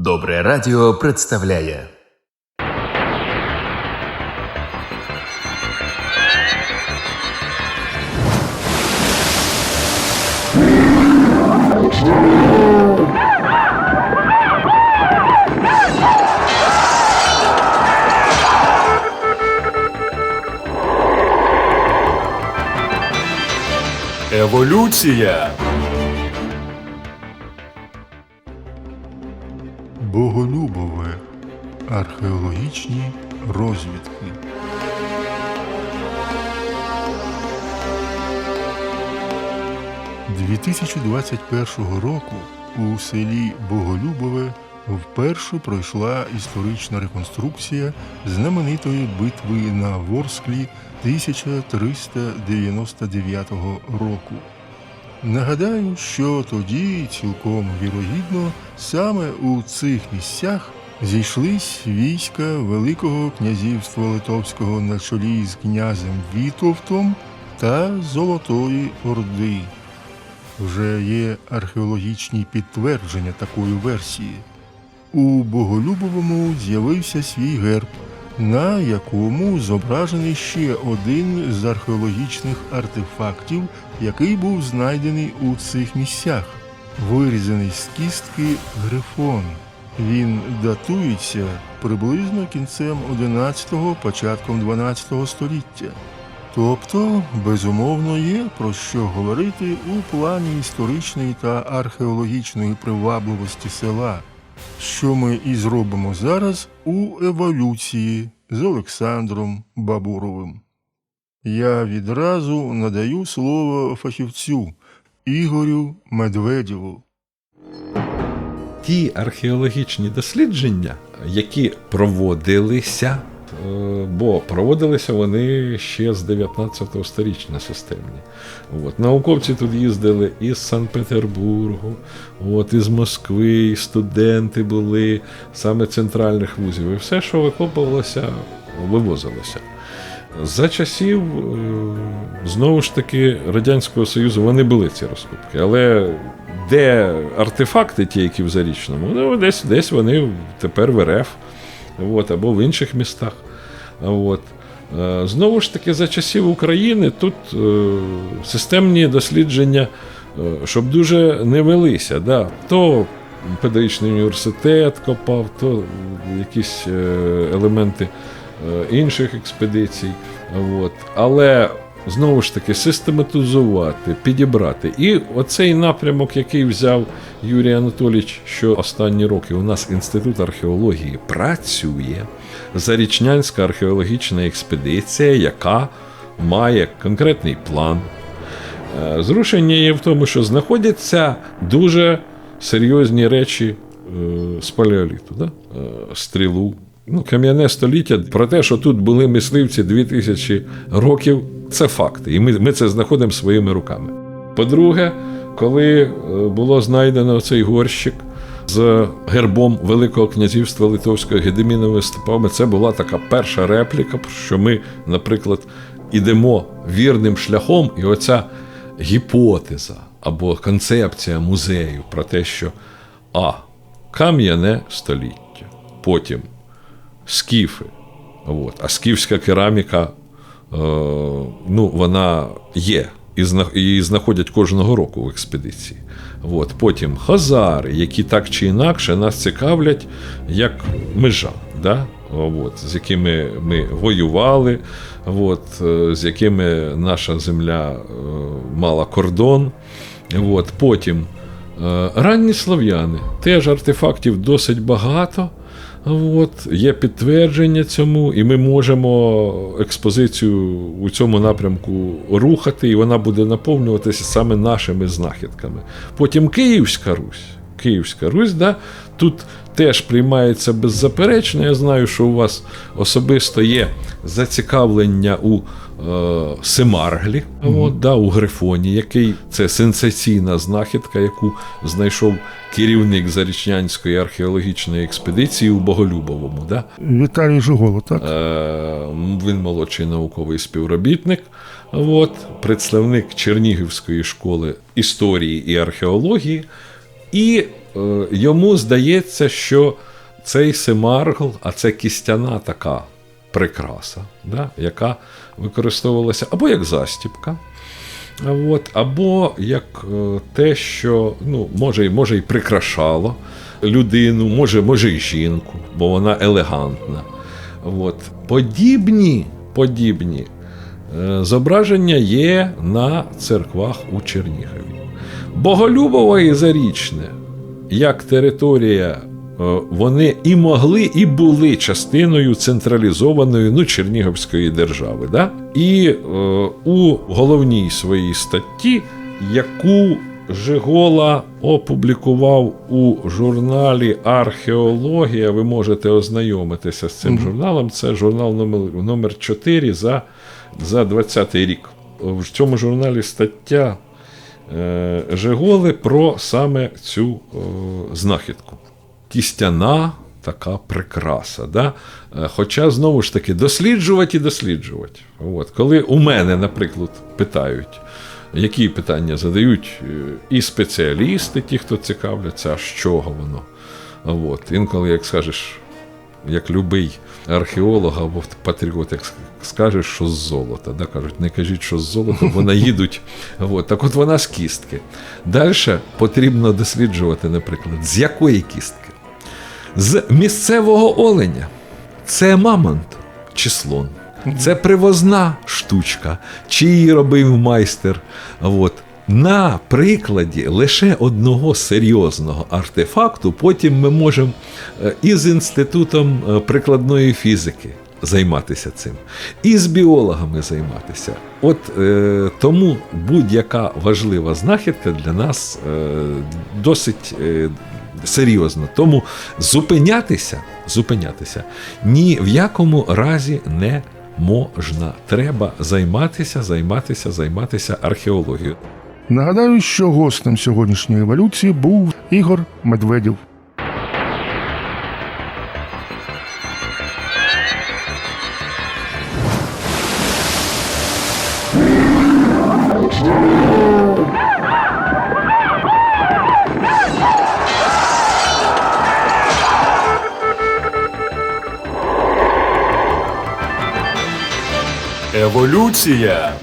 Добре радіо представляє. Еволюція. Боголюбове. Археологічні розвідки. – 2021 року у селі Боголюбове вперше пройшла історична реконструкція знаменитої битви на Ворсклі 1399 року. Нагадаю, що тоді цілком вірогідно саме у цих місцях зійшлись війська Великого князівства Литовського на чолі з князем Вітовтом та Золотої Орди. Вже є археологічні підтвердження такої версії. У Боголюбовому з'явився свій герб, на якому зображений ще один з археологічних артефактів, який був знайдений у цих місцях, вирізаний з кістки грифон. Він датується приблизно кінцем 11-го, початком 12-го століття. Тобто, безумовно, є про що говорити у плані історичної та археологічної привабливості села, що ми і зробимо зараз у еволюції з Олександром Бабуровим. Я відразу надаю слово фахівцю Ігорю Медведєву. ті археологічні дослідження, які проводилися, бо проводилися вони ще з 19 століття системні. От. Науковці тут їздили із Санкт-Петербургу, із Москви, і студенти були саме центральних вузів. І все, що викопувалося, вивозилося. За часів е, знову ж таки Радянського Союзу вони були ці розкопки, але де артефакти, ті, які в Зарічному, ну десь десь вони тепер в РФ от, або в інших містах. От. Е, Знову ж таки, за часів України тут е, системні дослідження, е, щоб дуже не велися. Да. То педагогічний університет копав, то якісь елементи інших експедицій. От. Але знову ж таки систематизувати, підібрати. І оцей напрямок, який взяв Юрій Анатолійович, що останні роки у нас інститут археології працює. Зарічнянська археологічна експедиція, яка має конкретний план. Е, Зрушення є в тому, що знаходяться дуже серйозні речі е, з палеоліту, да? Е, стрілу. Ну, кам'яне століття про те, що тут були мисливці 2000 років, це факти. І ми, ми це знаходимо своїми руками. По-друге, коли е, було знайдено цей горщик з гербом Великого князівства Литовського Гедеміновими степами, це була така перша репліка, що ми, наприклад, ідемо вірним шляхом, і оця гіпотеза або концепція музею про те, що А. Кам'яне століття, потім скіфи. От. А скіфська кераміка, е, ну, вона є. Її знаходять кожного року в експедиції. От. Потім хазари, які так чи інакше нас цікавлять як межа, да? от, з якими ми воювали, от, з якими наша земля е, мала кордон. От. Потім е, ранні слов'яни, теж артефактів досить багато. От, є підтвердження цьому, і ми можемо експозицію у цьому напрямку рухати, і вона буде наповнюватися саме нашими знахідками. Потім Київська Русь. Київська Русь, да, тут теж приймається беззаперечно. Я знаю, що у вас особисто є зацікавлення у е, Семарглі, от, да, у Грифоні, який це сенсаційна знахідка, яку знайшов керівник Зарічнянської археологічної експедиції у Боголюбовому. Да? Віталій Жуголо, так? Е, Він молодший науковий співробітник, от, представник Чернігівської школи історії і археології. І е, йому здається, що цей семаргл, а це кістяна така прикраса, да, яка використовувалася або як застіпка, От, або як е, те, що ну, може, може і прикрашало людину, може, може і жінку, бо вона елегантна. От. Подібні, подібні е, зображення є на церквах у Чернігові. Боголюбово і Зарічне, як територія, вони і могли, і були частиною централізованої ну, Чернігівської держави. Да? І е, у головній своїй статті, яку Жигола опублікував у журналі Археологія. Ви можете ознайомитися з цим журналом. Це журнал номер, номер 4 за, за 20 рік. В цьому журналі стаття е, Жиголи про саме цю е, знахідку. Кістяна така прикраса. Да? Е, Хоча, знову ж таки, досліджувати і досліджувати. От. Коли у мене, наприклад, питають, які питання задають е, і спеціалісти, ті, хто цікавляться, а з чого воно. От. Інколи, як скажеш, як любий археолог або патріот, як скажеш, що з золота. Да? Кажуть, не кажіть, що з золота, бо наїдуть. От. Так от вона з кістки. Далі потрібно досліджувати, наприклад, з якої кістки? З місцевого оленя. Це мамонт чи слон. Це привозна штучка, чи її робив майстер. От. На прикладі лише одного серйозного артефакту, потім ми можемо е, і з інститутом е, прикладної фізики займатися цим, і з біологами займатися. От е, тому будь-яка важлива знахідка для нас е, досить е, серйозно. Тому зупинятися, зупинятися ні в якому разі не можна. Треба займатися, займатися, займатися археологією. Нагадаю, що гостем сьогоднішньої еволюції був Ігор Медведєв. Еволюція